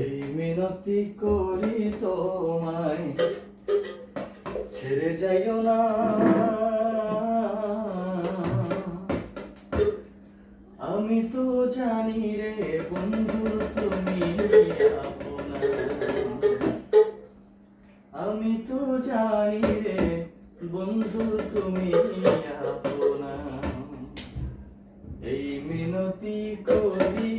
এই মিনতি করি তোমায়, ছেড়ে যাইও না। আমি তো জানি রে বন্ধু, তুমি আমি তো জানি রে বন্ধু, তুমি আপনা। এই মিনতি করি